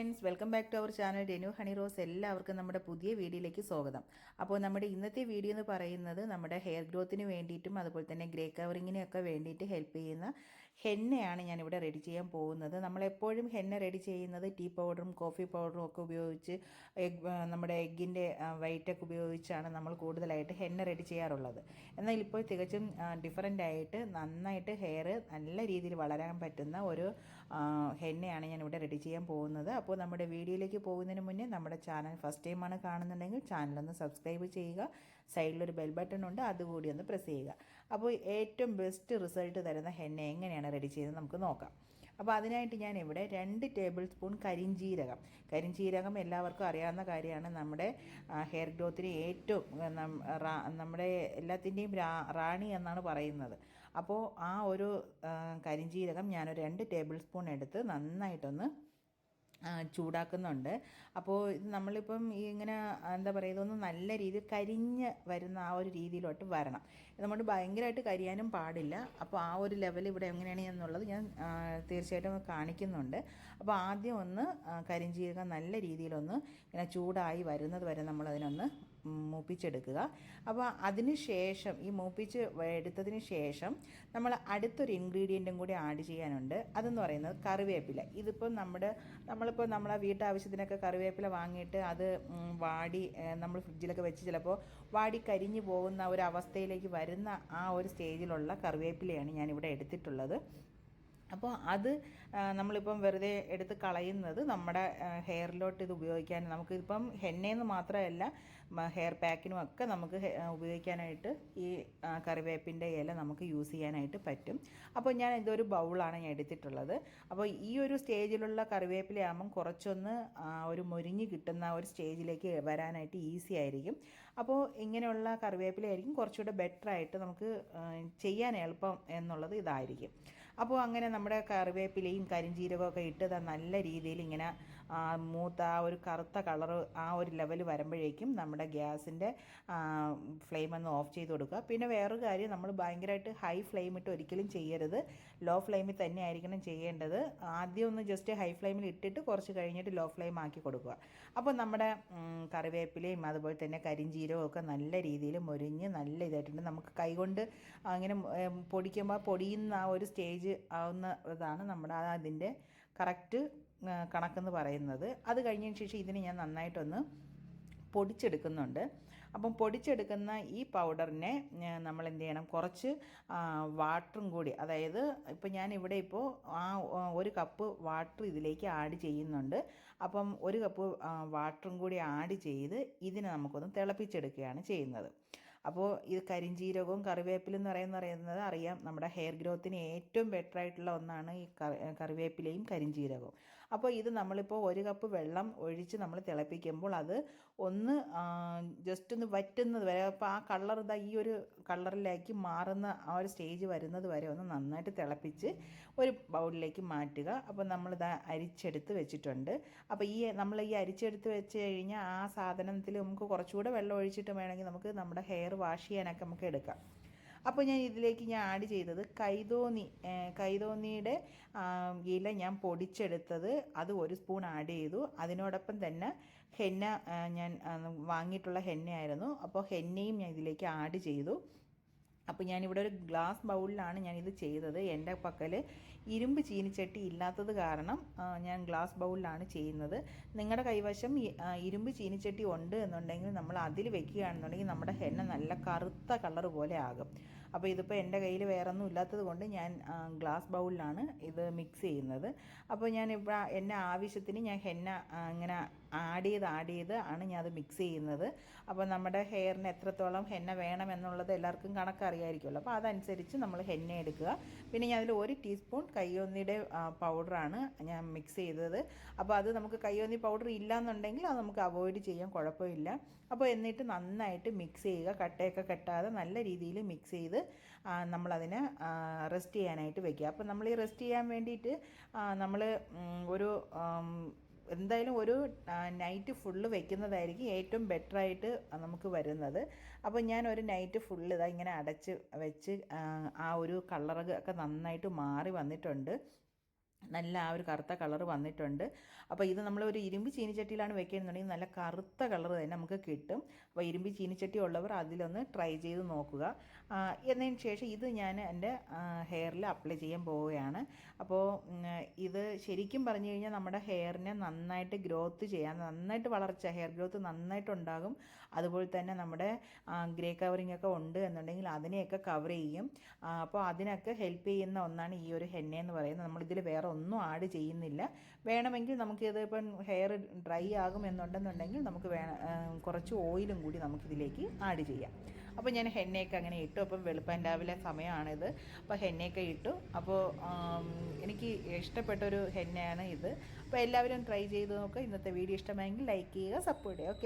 Friends welcome back to our channel ഡെനു Honey Rose എല്ലാവർക്കും നമ്മുടെ പുതിയ വീഡിയോയിലേക്ക് സ്വാഗതം. അപ്പോൾ നമ്മുടെ ഇന്നത്തെ വീഡിയോ എന്ന് പറയുന്നത് നമ്മുടെ ഹെയർ ഗ്രോത്തിന് വേണ്ടിയിട്ടും അതുപോലെ തന്നെ ഗ്രേ കവറിങ്ങിനൊക്കെ വേണ്ടിയിട്ട് ഹെൽപ്പ് ചെയ്യുന്ന ഹെന്നയാണ് ഞാനിവിടെ റെഡി ചെയ്യാൻ പോകുന്നത്. നമ്മളെപ്പോഴും ഹെന്ന റെഡി ചെയ്യുന്നത് ടീ പൗഡറും കോഫി പൗഡറും ഒക്കെ ഉപയോഗിച്ച് എഗ് നമ്മുടെ എഗ്ഗിന്റെ വൈറ്റൊക്കെ ഉപയോഗിച്ചാണ് നമ്മൾ കൂടുതലായിട്ട് ഹെന്ന റെഡി ചെയ്യാറുള്ളത്. എന്നാൽ ഇപ്പോൾ തികച്ചും ഡിഫറന്റ് ആയിട്ട് നന്നായിട്ട് ഹെയർ നല്ല രീതിയിൽ വളരാൻ പറ്റുന്ന ഒരു ഹെന്നയാണ് ഞാനിവിടെ റെഡി ചെയ്യാൻ പോകുന്നത്. അപ്പോൾ നമ്മുടെ വീഡിയോയിലേക്ക് പോകുന്നതിന് മുന്നേ നമ്മുടെ ചാനൽ ഫസ്റ്റ് ടൈമാണ് കാണുന്നുണ്ടെങ്കിൽ ചാനലൊന്ന് സബ്സ്ക്രൈബ് ചെയ്യുക. സൈഡിലൊരു ബെൽ ബട്ടൺ ഉണ്ട്. അതുകൂടി ഒന്ന് പ്രസ് ചെയ്യുക. അപ്പോൾ ഏറ്റവും ബെസ്റ്റ് റിസൾട്ട് തരുന്ന ഹെന്ന എങ്ങനെയാണ് റെഡി ചെയ്യുന്നത് നമുക്ക് നോക്കാം. അപ്പോൾ അതിനായിട്ട് ഞാൻ ഇവിടെ രണ്ട് ടേബിൾ സ്പൂൺ കരിഞ്ചീരകം. കരിഞ്ചീരകം എല്ലാവർക്കും അറിയാവുന്ന കാര്യമാണ്. നമ്മുടെ ഹെയർ ഗ്രോത്തിന് ഏറ്റവും നമ്മുടെ എല്ലാത്തിന്റെയും റാണി എന്നാണ് പറയുന്നത്. അപ്പോൾ ആ ഒരു കരിഞ്ജീരകം ഞാനൊരു രണ്ട് ടേബിൾ സ്പൂൺ എടുത്ത് നന്നായിട്ടൊന്ന് ചൂടാക്കുന്നുണ്ട്. അപ്പോൾ ഇത് നമ്മളിപ്പം ഇങ്ങനെ എന്താ പറയുക ഇതൊന്ന് നല്ല രീതിയിൽ കരിഞ്ഞ് വരുന്ന ആ ഒരു രീതിയിലോട്ട് വരണം. നമ്മൾ ഭയങ്കരമായിട്ട് കരിയാനും പാടില്ല. അപ്പോൾ ആ ഒരു ലെവൽ ഇവിടെ എങ്ങനെയാണ് എന്നുള്ളത് ഞാൻ തീർച്ചയായിട്ടും കാണിക്കുന്നുണ്ട്. അപ്പോൾ ആദ്യം ഒന്ന് കരിഞ്ചീരകം നല്ല രീതിയിലൊന്ന് ഇങ്ങനെ ചൂടായി വരുന്നത് വരെ നമ്മളതിനൊന്ന് മൂപ്പിച്ചെടുക്കുക. അപ്പോൾ അതിന് ശേഷം ഈ മൂപ്പിച്ച് എടുത്തതിന് ശേഷം നമ്മൾ അടുത്തൊരു ഇൻഗ്രീഡിയന്റും കൂടി ആഡ് ചെയ്യാനുണ്ട്. അതെന്ന് പറയുന്നത് കറിവേപ്പില. ഇതിപ്പോൾ നമ്മുടെ നമ്മളിപ്പോൾ നമ്മളെ വീട്ടാവശ്യത്തിനൊക്കെ കറിവേപ്പില വാങ്ങിയിട്ട് അത് വാടി നമ്മൾ ഫ്രിഡ്ജിലൊക്കെ വെച്ച് ചിലപ്പോൾ വാടി കരിഞ്ഞു പോകുന്ന ഒരു അവസ്ഥയിലേക്ക് വരുന്ന ആ ഒരു സ്റ്റേജിലുള്ള കറിവേപ്പിലയാണ് ഞാനിവിടെ എടുത്തിട്ടുള്ളത്. അപ്പോൾ അത് നമ്മളിപ്പം വെറുതെ എടുത്ത് കളയുന്നത് നമ്മുടെ ഹെയറിലോട്ട് ഇത് ഉപയോഗിക്കാൻ നമുക്ക് ഇപ്പം ഹെന്നയെന്ന് മാത്രമല്ല ഹെയർ പാക്കിനും ഒക്കെ നമുക്ക് ഉപയോഗിക്കാനായിട്ട് ഈ കറിവേപ്പിന്റെ ഇല നമുക്ക് യൂസ് ചെയ്യാനായിട്ട് പറ്റും. അപ്പോൾ ഞാൻ ഇതൊരു ബൗളാണ് ഞാൻ എടുത്തിട്ടുള്ളത്. അപ്പോൾ ഈ ഒരു സ്റ്റേജിലുള്ള കറിവേപ്പിലയാകുമ്പം കുറച്ചൊന്ന് ഒരു മൊരിഞ്ഞ് കിട്ടുന്ന ഒരു സ്റ്റേജിലേക്ക് വരാനായിട്ട് ഈസി ആയിരിക്കും. അപ്പോൾ ഇങ്ങനെയുള്ള കറിവേപ്പിലയായിരിക്കും കുറച്ചുകൂടെ ബെറ്റർ ആയിട്ട് നമുക്ക് ചെയ്യാൻ എളുപ്പം എന്നുള്ളത് ഇതായിരിക്കും. അപ്പോൾ അങ്ങനെ നമ്മുടെ കറിവേപ്പിലയും കരിഞ്ചീരകവും ഒക്കെ ഇട്ട് നല്ല രീതിയിൽ ഇങ്ങനെ മൂത്ത ആ ഒരു കറുത്ത കളർ ആ ഒരു ലെവൽ വരുമ്പോഴേക്കും നമ്മുടെ ഗ്യാസിന്റെ ഫ്ലെയിം ഒന്ന് ഓഫ് ചെയ്ത് കൊടുക്കുക. പിന്നെ വേറൊരു കാര്യം നമ്മൾ ഭയങ്കരമായിട്ട് ഹൈ ഫ്ലെയിം ഇട്ട് ഒരിക്കലും ചെയ്യരുത്. ലോ ഫ്ലെയിമിൽ തന്നെ ആയിരിക്കണം ചെയ്യേണ്ടത്. ആദ്യം ഒന്ന് ജസ്റ്റ് ഹൈ ഫ്ലെയിമിൽ ഇട്ടിട്ട് കുറച്ച് കഴിഞ്ഞിട്ട് ലോ ഫ്ലെയിം ആക്കി കൊടുക്കുക. അപ്പോൾ നമ്മുടെ കറിവേപ്പിലയും അതുപോലെ തന്നെ കരിഞ്ചീരവും ഒക്കെ നല്ല രീതിയിൽ മൊരിഞ്ഞ് നല്ല ഇതായിട്ടുണ്ട്. നമുക്ക് കൈകൊണ്ട് അങ്ങനെ പൊടിക്കുമ്പോൾ പൊടിയുന്ന ആ ഒരു സ്റ്റേജ് ആവുന്ന ഇതാണ് നമ്മുടെ അതിന്റെ കറക്റ്റ് കണക്കെന്ന് പറയുന്നത്. അത് കഴിഞ്ഞതിന് ശേഷം ഇതിന് ഞാൻ നന്നായിട്ടൊന്ന് പൊടിച്ചെടുക്കുന്നുണ്ട്. അപ്പം പൊടിച്ചെടുക്കുന്ന ഈ പൗഡറിനെ നമ്മൾ എന്ത് ചെയ്യണം കുറച്ച് വാട്ടറും കൂടി അതായത് ഇപ്പം ഞാൻ ഇവിടെ ഇപ്പോൾ ആ ഒരു കപ്പ് വാട്ടർ ഇതിലേക്ക് ആഡ് ചെയ്യുന്നുണ്ട്. അപ്പം ഒരു കപ്പ് വാട്ടറും കൂടി ആഡ് ചെയ്ത് ഇതിനെ നമുക്കൊന്ന് തിളപ്പിച്ചെടുക്കുകയാണ് ചെയ്യുന്നത്. അപ്പോൾ ഇത് കരിഞ്ചീരകവും കറിവേപ്പിലും എന്ന് പറയുന്ന പറയുന്നത് അറിയാം. നമ്മുടെ ഹെയർ ഗ്രോത്തിന് ഏറ്റവും ബെറ്റർ ആയിട്ടുള്ള ഒന്നാണ് ഈ കറി കറിവേപ്പിലയും കരിഞ്ചീരകവും. അപ്പോൾ ഇത് നമ്മളിപ്പോൾ ഒരു കപ്പ് വെള്ളം ഒഴിച്ച് നമ്മൾ തിളപ്പിക്കുമ്പോൾ അത് ഒന്ന് ജസ്റ്റ് ഒന്ന് വറ്റുന്നത് വരെ. അപ്പോൾ ആ കളർ ഇതാ ഈ ഒരു കളറിലേക്ക് മാറുന്ന ആ ഒരു സ്റ്റേജ് വരുന്നത് വരെ ഒന്ന് നന്നായിട്ട് തിളപ്പിച്ച് ഒരു ബൗളിലേക്ക് മാറ്റുക. അപ്പോൾ നമ്മളിത് അരിച്ചെടുത്ത് വെച്ചിട്ടുണ്ട്. അപ്പോൾ ഈ നമ്മൾ ഈ അരിച്ചെടുത്ത് വെച്ച് കഴിഞ്ഞാൽ ആ സാധനത്തിൽ നമുക്ക് കുറച്ചുകൂടെ വെള്ളം ഒഴിച്ചിട്ട് വേണമെങ്കിൽ നമുക്ക് നമ്മുടെ ഹെയർ വാഷ് ചെയ്യാനൊക്കെ നമുക്ക് എടുക്കാം. അപ്പോൾ ഞാൻ ഇതിലേക്ക് ഞാൻ ആഡ് ചെയ്തത് കൈതോന്നി കൈതോന്നിയുടെ ഇല ഞാൻ പൊടിച്ചെടുത്തത് അത് ഒരു സ്പൂൺ ആഡ് ചെയ്തു. അതിനോടൊപ്പം തന്നെ ഹെന്ന ഞാൻ വാങ്ങിയിട്ടുള്ള ഹെന്നയായിരുന്നു. അപ്പോൾ ഹെന്നയും ഞാൻ ഇതിലേക്ക് ആഡ് ചെയ്തു. അപ്പോൾ ഞാനിവിടെ ഒരു ഗ്ലാസ് ബൗളിലാണ് ഞാനിത് ചെയ്തത്. എന്റെ പക്കൽ ഇരുമ്പ് ചീനിച്ചട്ടി ഇല്ലാത്തത് കാരണം ഞാൻ ഗ്ലാസ് ബൗളിലാണ് ചെയ്യുന്നത്. നിങ്ങളുടെ കൈവശം ഇരുമ്പ് ചീനിച്ചട്ടി ഉണ്ട് എന്നുണ്ടെങ്കിൽ നമ്മൾ അതിൽ വെക്കുകയാണെന്നുണ്ടെങ്കിൽ നമ്മുടെ ഹെന്ന നല്ല കറുത്ത കളർ പോലെ ആകും. അപ്പോൾ ഇതിപ്പോൾ എന്റെ കയ്യിൽ വേറെ ഒന്നും ഇല്ലാത്തത് കൊണ്ട് ഞാൻ ഗ്ലാസ് ബൗളിലാണ് ഇത് മിക്സ് ചെയ്യുന്നത്. അപ്പോൾ ഞാൻ ഇപ്പോൾ എന്നെ ആവശ്യത്തിന് ഞാൻ ഹെന്ന ഇങ്ങനെ ആഡ് ചെയ്ത് ആഡ് ചെയ്ത് ആണ് ഞാൻ അത് മിക്സ് ചെയ്യുന്നത്. അപ്പോൾ നമ്മുടെ ഹെയറിന് എത്രത്തോളം ഹെന്ന വേണം എന്നുള്ളത് എല്ലാവർക്കും കണക്കറിയായിരിക്കുമല്ലോ അപ്പോൾ അതനുസരിച്ച് നമ്മൾ ഹെന്ന എടുക്കുക. പിന്നെ ഞാൻ അതിൽ ഒരു ടീസ്പൂൺ കയ്യോന്നിയുടെ പൗഡറാണ് ഞാൻ മിക്സ് ചെയ്തത്. അപ്പോൾ അത് നമുക്ക് കയ്യോന്നി പൗഡർ ഇല്ലയെന്നുണ്ടെങ്കിൽ അത് നമുക്ക് അവോയ്ഡ് ചെയ്യാൻ കുഴപ്പമില്ല. അപ്പോൾ എന്നിട്ട് നന്നായിട്ട് മിക്സ് ചെയ്യുക. കട്ടയൊക്കെ കെട്ടാതെ നല്ല രീതിയിൽ മിക്സ് ചെയ്ത് നമ്മളതിനെ റെസ്റ്റ് ചെയ്യാനായിട്ട് വെക്കുക. അപ്പോൾ നമ്മൾ ഈ റെസ്റ്റ് ചെയ്യാൻ വേണ്ടിയിട്ട് നമ്മൾ ഒരു എന്തായാലും ഒരു നൈറ്റ് ഫുള്ള് വെക്കുന്നതായിരിക്കും ഏറ്റവും ബെറ്റർ ആയിട്ട് നമുക്ക് വരുന്നത്. അപ്പോൾ ഞാൻ ഒരു നൈറ്റ് ഫുള്ള് ഇതാ ഇങ്ങനെ അടച്ച് വെച്ച് ആ, ഒരു കളറ് ഒക്കെ നന്നായിട്ട് മാറി വന്നിട്ടുണ്ട്. നല്ല ആ ഒരു കറുത്ത കളർ വന്നിട്ടുണ്ട്. അപ്പോൾ ഇത് നമ്മൾ ഒരു ഇരുമ്പ് ചീനിച്ചട്ടിയിലാണ് വെക്കുകയെന്നുണ്ടെങ്കിൽ നല്ല കറുത്ത കളർ തന്നെ നമുക്ക് കിട്ടും. അപ്പോൾ ഇരുമ്പ് ചീനിച്ചട്ടി ഉള്ളവർ അതിലൊന്ന് ട്രൈ ചെയ്ത് നോക്കുക. എന്നതിന് ശേഷം ഇത് ഞാൻ എന്റെ ഹെയറിൽ അപ്ലൈ ചെയ്യാൻ പോവുകയാണ്. അപ്പോൾ ഇത് ശരിക്കും പറഞ്ഞു കഴിഞ്ഞാൽ നമ്മുടെ ഹെയറിനെ നന്നായിട്ട് ഗ്രോത്ത് ചെയ്യാൻ നന്നായിട്ട് വളർച്ച ഹെയർ ഗ്രോത്ത് നന്നായിട്ടുണ്ടാകും അതുപോലെ തന്നെ നമ്മുടെ ഗ്രേ കവറിംഗ് ഒക്കെ ഉണ്ട് എന്നുണ്ടെങ്കിൽ അതിനെയൊക്കെ കവർ ചെയ്യും. അപ്പോൾ അതിനൊക്കെ ഹെൽപ്പ് ചെയ്യുന്ന ഒന്നാണ് ഈ ഒരു ഹെന്ന എന്ന് പറയുന്നത്. നമ്മളിതിൽ വേറെ ഒന്നും ആഡ് ചെയ്യുന്നില്ല. വേണമെങ്കിൽ നമുക്കിത് ഇപ്പം ഹെയർ ഡ്രൈ ആകും എന്നുണ്ടെന്നുണ്ടെങ്കിൽ നമുക്ക് ആ, കുറച്ച് ഓയിലും കൂടി നമുക്കിതിലേക്ക് ആഡ് ചെയ്യാം. അപ്പോൾ ഞാൻ ഹെന്നയൊക്കെ അങ്ങനെ ഇട്ടു. അപ്പം വെളുപ്പം രാവിലെ സമയമാണിത്. അപ്പോൾ ഹെന്നയൊക്കെ ഇട്ടു. അപ്പോൾ എനിക്ക് ഇഷ്ടപ്പെട്ടൊരു ഹെന്നയാണ് ഇത്. അപ്പോൾ എല്ലാവരും ട്രൈ ചെയ്ത് നോക്കുക ഇന്നത്തെ വീഡിയോ ഇഷ്ടമായെങ്കിൽ ലൈക്ക് ചെയ്യുക സപ്പോർട്ട് ചെയ്യുക. ഓക്കെ